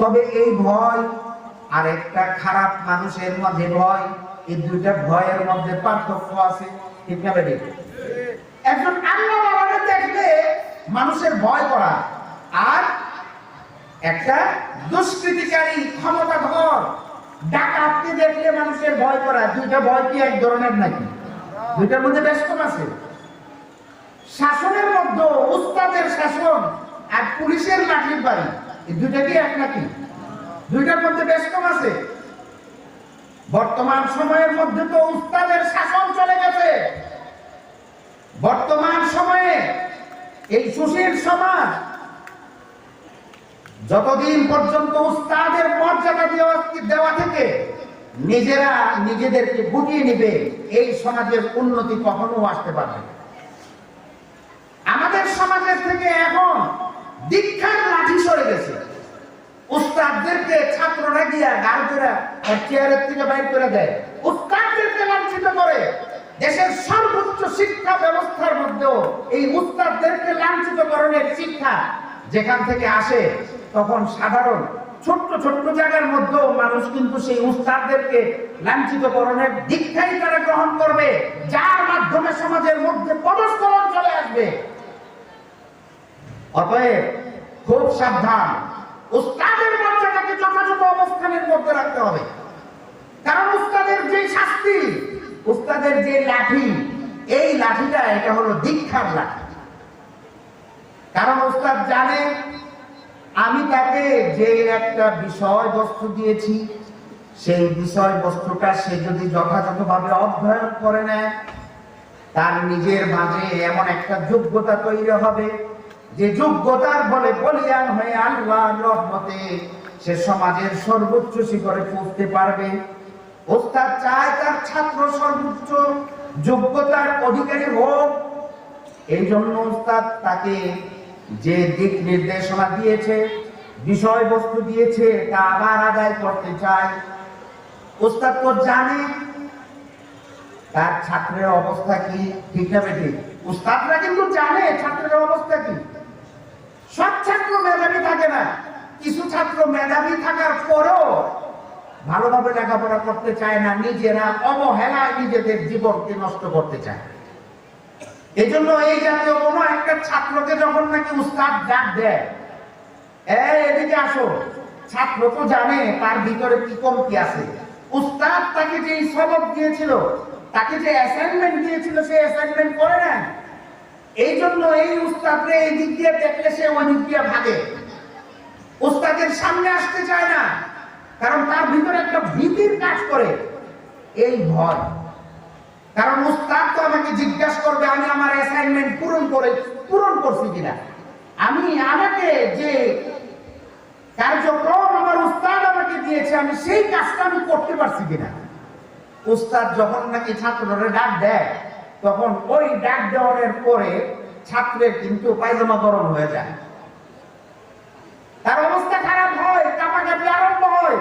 তবে এই ভয় আর একটা খারাপ মানুষের মধ্যে ভয়, এই দুইটা ভয়ের মধ্যে পার্থক্য আছে। ঠিক না একজন আল্লাহ দেখলে মানুষের ভয় করা। আর একটা দুষ্কৃতিকারী ক্ষমতা ক্ষমতাধর ডাকাতকে দেখলে মানুষের ভয় করা। দুইটা ভয় কি এক ধরনের নাকি? দুইটার মধ্যে কম আছে। শাসনের মধ্যে উস্তাদের শাসন আর পুলিশের লাঠির বাড়ি। দুইটা কি এক নাকি? দুইটার মধ্যে বেশ কম আছে। বর্তমান সময়ের মধ্যে তো উস্তাদের শাসন চলে গেছে। বর্তমান সময়ে এই সুশীল সমাজ যতদিন পর্যন্ত উস্তাদের মর্যাদা দেওয়া দেওয়া থেকে নিজেরা নিজেদেরকে গুটিয়ে নিবে, এই সমাজের উন্নতি কখনো আসতে পারবে আমাদের সমাজের থেকে এখন দীক্ষার লাঠি সরে গেছে। উস্তাদদেরকে ছাত্ররা গিয়া গার্জেরা চেয়ারের থেকে বাইর করে দেয়। উস্তাদদেরকে লাঞ্ছিত করে। দেশের সর্বোচ্চ শিক্ষা ব্যবস্থার মধ্যেও এই উস্তাদদেরকে লাঞ্ছিত করণের শিক্ষা যেখান থেকে আসে, তখন সাধারণ ছোট্ট ছোট্ট জায়গার মধ্যেও মানুষ কিন্তু সেই উস্তাদদেরকে লাঞ্ছিত করণের দীক্ষাই তারা গ্রহণ করবে, যার মাধ্যমে সমাজের মধ্যে পদস্খলন চলে আসবে। অতএব খুব সাবধান। উস্তাদের মর্যাদাকে যথাযথ অবস্থানের মধ্যে রাখতে হবে। কারণ উস্তাদের যে শাস্তি, উস্তাদের যে লাঠি, এই লাঠিটা, এটা হলো দীক্ষার লাঠি। কারণ উস্তাদ জানে, আমি তাকে যে একটা বিষয় বস্তু দিয়েছি, সেই বিষয় বস্তুটা সে যদি যথাযথভাবে অধ্যয়ন করে নেয়, তার নিজের মাঝে এমন একটা যোগ্যতা তৈরি হবে। যে যোগ্যতার বলে বলিয়ান হয়ে আল্লাহ রহমতে সে সমাজের সর্বোচ্চ শিখরে পৌঁছতে পারবে। ওস্তাদ চায় তার ছাত্র সর্বোচ্চ, যোগ্যতার অধিকারী হোক। এই জন্য ওস্তাদ তাকে যে দিক নির্দেশনা দিয়েছে, বিষয়বস্তু দিয়েছে, তা আবার আদায় করতে চায়। ওস্তাদ তো জানে তার ছাত্রের অবস্থা কি, ঠিক না বেটি উস্তাদরা কিন্তু জানে ছাত্রের অবস্থা কি। সব ছাত্র মেধাবী থাকে না। কিছু ছাত্র মেধাবী থাকার পরও ভালোভাবে লেখাপড়া করতে চায় না, নিজেরা অবহেলায় নিজেদের জীবনকে নষ্ট করতে চায়। এই জন্য এই জাতীয় কোনো একটা ছাত্রকে যখন নাকি উস্তাদ ডাক দেয় এদিকে আসো, ছাত্র তো জানে তার ভিতরে কি কমতি আছে। উস্তাদ তাকে যে সবক দিয়েছিল, তাকে যে অ্যাসাইনমেন্ট দিয়েছিল সে অ্যাসাইনমেন্ট করে না এই জন্য এই উস্তাদরে এই দিক দিয়ে দেখলে সে ওই দিক দিয়ে ভাগে। উস্তাদের সামনে আসতে চায় না, কারণ তার ভিতরে একটা ভীতির কাজ করে এই ভয়। কারণ উস্তাদ তো আমাকে জিজ্ঞাসা করবে, আমি আমার অ্যাসাইনমেন্ট পূরণ করে, পূরণ করছি কিনা? আমি আমাকে যে কার্যক্রম আমার উস্তাদ আমাকে দিয়েছে, আমি সেই কাজটা আমি করতে পারছি কিনা? উস্তাদ যখন নাকি ছাত্ররা ডাক দেয় তখন ওই ডাক দেওয়ার পরে ছাত্রের কিন্তু পায়জামা গরম হয়ে যায়। তার অবস্থা খারাপ হয় কাপাকাপি আরম্ভ হয়।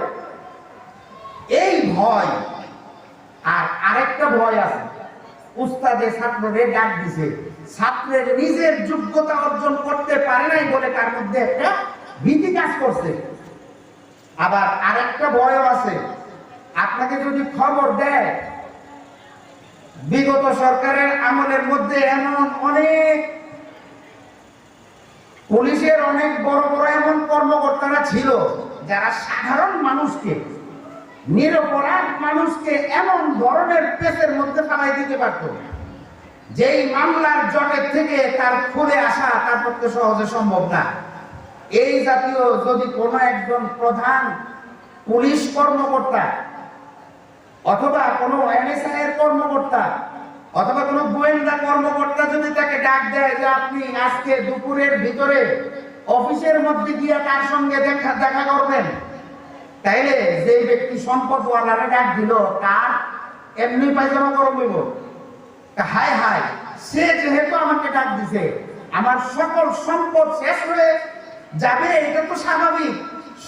এই ভয়, আর আরেকটা ভয় আছে। উস্তাদে ছাত্ররে ডাক দিছে, ছাত্রের নিজের যোগ্যতা অর্জন করতে পারে নাই বলে তার মধ্যে একটা ভীতি কাজ করছে। আবার আরেকটা ভয়ও আছে। আপনাকে যদি খবর দেয় বিগত সরকারের আমলের মধ্যে এমন অনেক পুলিশের অনেক বড় বড় এমন কর্মকর্তারা ছিল, যারা সাধারণ মানুষকে, নিরপরাধ মানুষকে এমন ধরনের পেসের মধ্যে ফেলাই দিতে পারত যেই মামলার জটের থেকে তার খুলে আসা তার পক্ষে সহজে সম্ভব না। এই জাতীয় যদি কোনো একজন প্রধান পুলিশ কর্মকর্তা অথবা কোনো এনএসআই এর কর্মকর্তা অথবা কোনো গোয়েন্দা কর্মকর্তা যদি তাকে ডাক দেয় যে আপনি আজকে দুপুরের ভিতরে অফিসের মধ্যে গিয়ে তার সঙ্গে দেখা দেখা করবেন, তাইলে যে ব্যক্তি সম্পদওয়ালারে ডাক দিল, তার এমনি পায়জামা গরম হইব। হায় হায়, সে যেহেতু আমাকে ডাক দিছে, আমার সকল সম্পদ শেষ হয়ে যাবে, এটা তো স্বাভাবিক।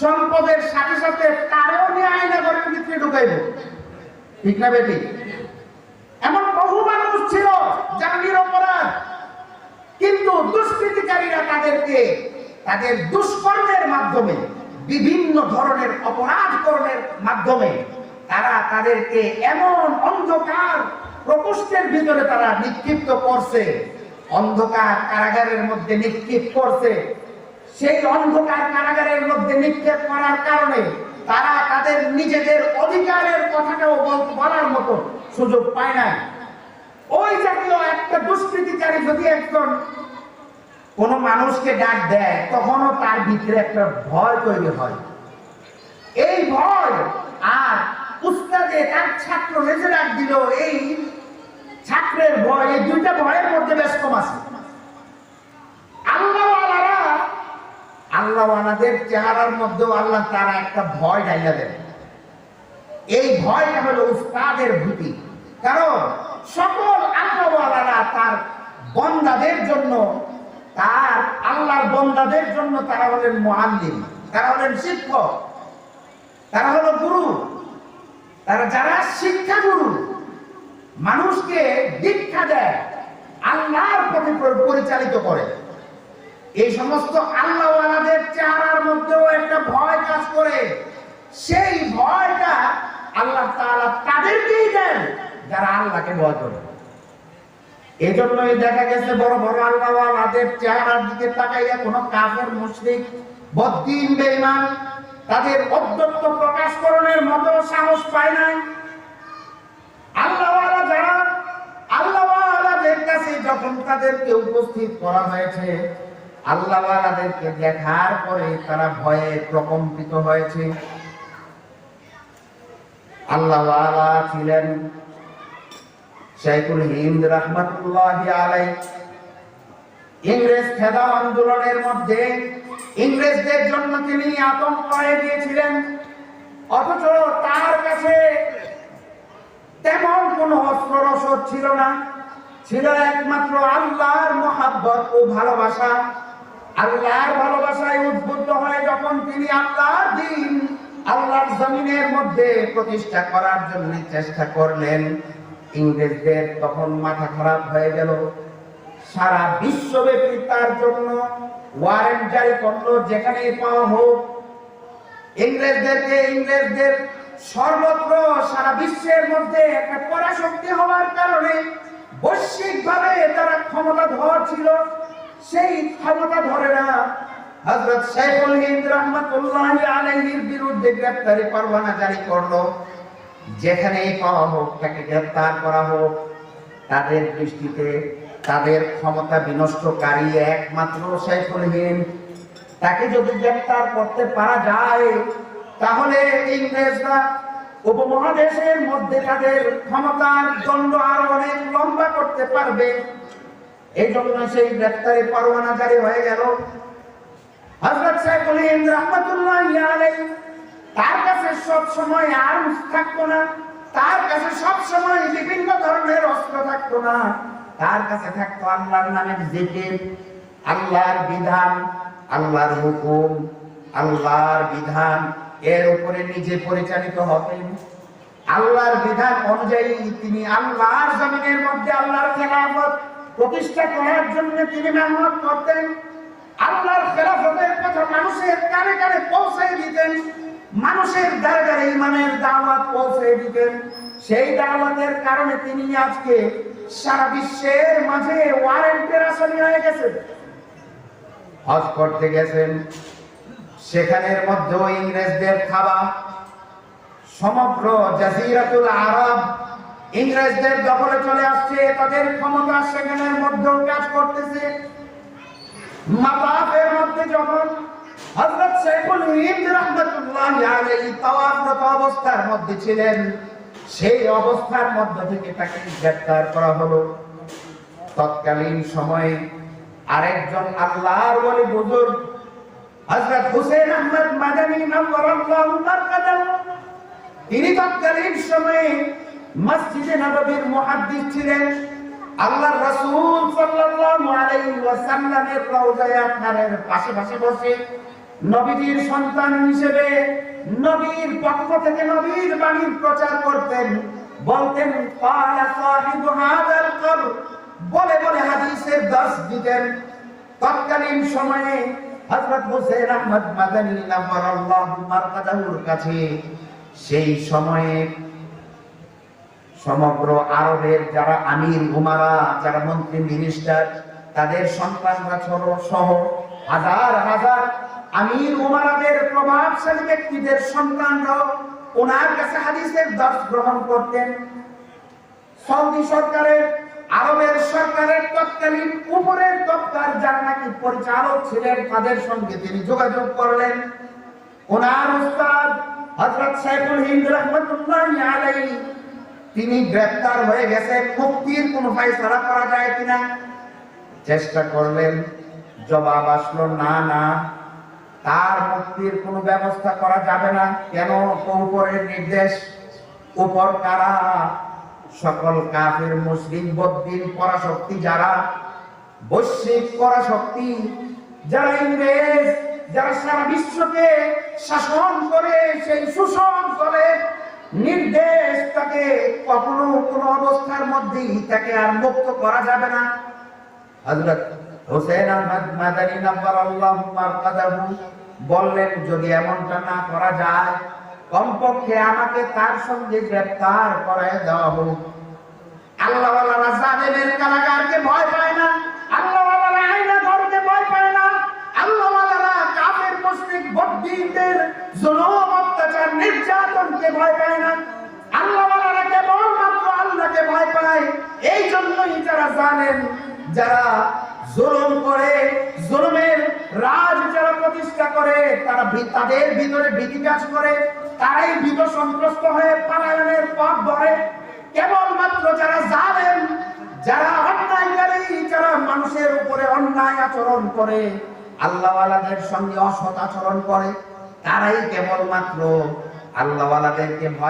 সম্পদের সাথে সাথে তারেও নিয়ে ঘরের ভিতরে ঢুকাইব। ঠিক না বেটি এমন বহু মানুষ ছিল যারা নিরপরাধ। কিন্তু দুষ্কৃতিকারীরা তাদেরকে, তাদের দুষ্কর্মের মাধ্যমে, বিভিন্ন ধরনের অপরাধ কর্মের মাধ্যমে তারা তাদেরকে এমন অন্ধকার প্রকোষ্ঠের ভিতরে তারা নিক্ষিপ্ত করছে। অন্ধকার কারাগারের মধ্যে নিক্ষেপ করছে। সেই অন্ধকার কারাগারের মধ্যে নিক্ষেপ করার কারণে তারা তাদের নিজেদের বলার মতো সুযোগ পায় না ওই জাতীয় একটা দুষ্কৃতিকারী যদি একজন কোন মানুষকে ডাক দেয়, তখনও তার ভিতরে একটা ভয় তৈরি হয়। এই ভয় আর উস্তাদে তার ছাত্র রেজে ডাক দিল, এই ছাত্রের ভয়, এই দুইটা ভয়ের মধ্যে বেশ কম আছে। আল্লাহওয়ালারা, আল্লাহওয়ালাদের চেহারার মধ্যেও আল্লাহ তারা একটা ভয় ডাইলা দেন। এই ভয়টা হলো উস্তাদের ভীতি। কারণ সকল আল্লাহওয়ালারা তার বন্দাদের জন্য, তার আল্লাহর বন্দাদের জন্য তারা হলেন মুআল্লিম, তারা হলেন শিক্ষক, তারা হলো গুরু, তারা যারা শিক্ষা গুরু মানুষকে দীক্ষা দেয়, আল্লাহর প্রতি পরিচালিত করে। এই সমস্ত আল্লাহওয়ালাদের চেহারার মধ্যেও একটা ভয় কাজ করে। সেই ভয়টা আল্লাহ তাআলা তাদেরকেই দেন যারা আল্লাহকে ভয় করে। জন্যই দেখা গেছে বড় বড় আল্লাহওয়ালাদের চেহারার দিকে তাকাইয়া কোনো কাফের, মুশরিক, বদ্দিন, বেঈমান তাদের অধ্যত্ব প্রকাশকরণের মতো সাহস পায় নাই। আল্লাহওয়ালা যারা, আল্লাহওয়ালাদের কাছে যখন তাদেরকে উপস্থিত করা হয়েছে, আল্লাহওয়ালাদেরকে দেখার পরে তারা ভয়ে প্রকম্পিত হয়েছে। আল্লাহওয়ালা ছিলেন শেখুল হিন্দ রহমতুল্লাহ আলাই ইংরেজ খেদা আন্দোলনের মধ্যে ইংরেজদের জন্য তিনি আতঙ্ক হয়ে গিয়েছিলেন অথচ তার কাছে তেমন কোনো অস্ত্র রসদ ছিল না। ছিল একমাত্র আল্লাহর মহাব্বত ও ভালোবাসা। আল্লাহর ভালোবাসায় উদ্বুদ্ধ হয়ে যখন তিনি আল্লাহর দিন আল্লাহর জমিনের মধ্যে প্রতিষ্ঠা করার জন্য চেষ্টা করলেন। ইংরেজদের তখন মাথা খারাপ হয়ে গেল। সারা বিশ্বব্যাপী তার জন্য ওয়ারেন্ট জারি করল, যেখানেই পাওয়া হোক। ইংরেজদেরকে ইংরেজদের সর্বত্র সারা বিশ্বের মধ্যে একটা পরাশক্তি হওয়ার কারণে বৈশ্বিক ভাবে তারা ক্ষমতা ধর ছিল। সেই ক্ষমতা ধরে না হযরত শেখুল হিন্দ রহমতুল্লাহ আলাইহির বিরুদ্ধে গ্রেফতারি পরোয়ানা জারি করল। যেখানেই পাওয়া হোক, তাকে গ্রেফতার করা হোক। তাদের দৃষ্টিতে তাদের ক্ষমতা বিনষ্টকারী একমাত্র শেখুল হিন্দ। তাকে যদি গ্রেফতার করতে পারা যায়, তাহলে ইংরেজরা উপমহাদেশের মধ্যে তাদের ক্ষমতার দণ্ড আরও অনেক লম্বা করতে পারবে। এই জন্য সেই গ্রেফতারি পরোয়ানা জারি হয়ে গেল। তার কাছে থাকতো না, তার কাছে বিভিন্ন ধরনের অস্ত্র থাকতো না, তার কাছে থাকতো আল্লাহর নামের আল্লাহর বিধান, আল্লাহর হুকুম, আল্লাহর বিধান, এর উপরে নিজে পরিচালিত হতেন। আল্লাহর বিধান অনুযায়ী তিনি আল্লাহর জমিনের মধ্যে আল্লাহর খেলাফত প্রতিষ্ঠা করার জন্য তিনি মেহনত করতেন। আল্লাহর কথা মানুষের কানে কানে পৌঁছে দিতেন, মানুষের দ্বারে দ্বারে ইমানের দাওয়াত পৌঁছে দিতেন। সেই দাওয়াতের কারণে তিনি আজকে সারা বিশ্বের মাঝে ওয়ারেন্টের আসামি হয়ে গেছেন। হজ করতে গেছেন। সেখানের মধ্যে ইংরেজদের খাওয়া সমগ্র জাজিরাতুল আরব ইংরেজদের দখলে চলে আসছে, তাদের ক্ষমতা সেখানের মধ্যেও কাজ করতেছে। মাতাফের মধ্যে যখন হযরত শেখুল হিন্দ রাহমাতুল্লাহ আলাইহি তাওয়াফরত অবস্থার মধ্যে ছিলেন। সেই অবস্থার মধ্য থেকে তাকে গ্রেফতার করা হলো। তৎকালীন সময়ে আরেকজন আল্লাহর ওলি বুজুর্গ, হযরত হুসেন আহমদ মাদানী নওয়ারাল্লাহু মারকাদাহু তিনি তৎকালীন সময়ে মসজিদে নববীর মুহাদ্দিস ছিলেন। আল্লাহর রাসূল সাল্লাল্লাহু আলাইহি ওয়াসাল্লামের রওজায়ে আতহারের পাশে পাশে বসে নবীজির সন্তান হিসেবে নবীর পক্ষ থেকে নবীর বাণীর প্রচার করতেন, বলতেন বলে বলে হাদিসের দর্শ দিতেন। তৎকালীন সময়ে হযরত হোসেন আহমদ মাদানী নাওয়ারাল্লাহু মারকাদাহুর কাছে সেই সময়ে সমগ্র আরবের যারা আমির, উমারা, যারা মন্ত্রী, মিনিস্টার, তাদের সন্তানরা সহ হাজার হাজার আমির উমারাদের প্রভাবশালী ব্যক্তিদের সন্তানরাও ওনার কাছে হাদিসের দর্শ গ্রহণ করতেন। সৌদি সরকারের, আরবের সরকারের তৎকালীন উপরের দপ্তর যার নাকি পরিচালক ছিলেন, তাদের সঙ্গে তিনি যোগাযোগ করলেন। ওনার উস্তাদ হযরত সাইফুল হিন্দ রহমতুল্লাহি আলাইহি, তিনি গ্রেফতার হয়ে গেছেন মুক্তির কোনো ফাইসলা করা যায় কিনা? চেষ্টা করলেন, জবাব আসলো, না না। তার মুক্তির কোনো ব্যবস্থা করা যাবে না। কেন? উপরের নির্দেশ উপর কারা? সকল কাফের মুসলিম বদ্দিন পরাশক্তি যারা, বৈশ্বিক পরাশক্তি যারা ইংরেজ, যারা সারা বিশ্বকে শাসন করে, সেই শোষণ করে, নির্দেশ তাকে কখনো কোনো অবস্থার মধ্যেই তাকে আর মুক্ত করা যাবে না। হোসেন আহমদ মাদানী নাব্বারাল্লাহু মারকাদাহু বললেন, যদি এমনটা না করা যায়, কমপক্ষে আমাকে তার সঙ্গে গ্রেফতার করায় দেওয়া হোক। আল্লাহ ওয়ালারা জালেমের কারাগারকে ভয় পায় না আল্লাহ ওয়ালারা আইনা ঘরকে ভয় পায় না আল্লাহ ওয়ালারা কাফের, মুশরিক বদ্দীনদের জুলুম, অত্যাচার, নির্যাতনকে ভয় পায় না আল্লাহ ওয়ালারা কেবল মাত্র আল্লাহকে ভয় পায়। এই জন্যই যারা জানেন, যারা জুলুম করে, জুলুমের রাজ যারা প্রতিষ্ঠা করে, তারা তাদের ভিতরে ভীতি কাজ করে, তারাই ভীত সন্ত্রস্ত হয়ে পথ ধরে। কেবলমাত্র যারা জানেন যারা অন্যায়কারী, যারা মানুষের উপরে অন্যায় আচরণ করে, আল্লাহওয়ালাদের সঙ্গে অসৎ আচরণ করে, তারাই কেবলমাত্র আল্লাহওয়ালাদেরকে ভয়